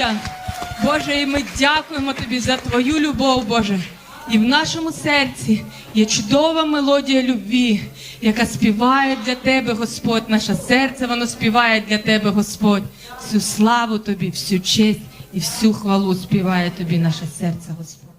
Алілуя! Боже, і ми дякуємо тобі за твою любов, Боже. І в нашому серці є чудова мелодія любві, яка співає для тебе, Господь. Наше серце воно співає для тебе, Господь. Всю славу тобі, всю честь і всю хвалу співає тобі наше серце, Господь.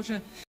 就是。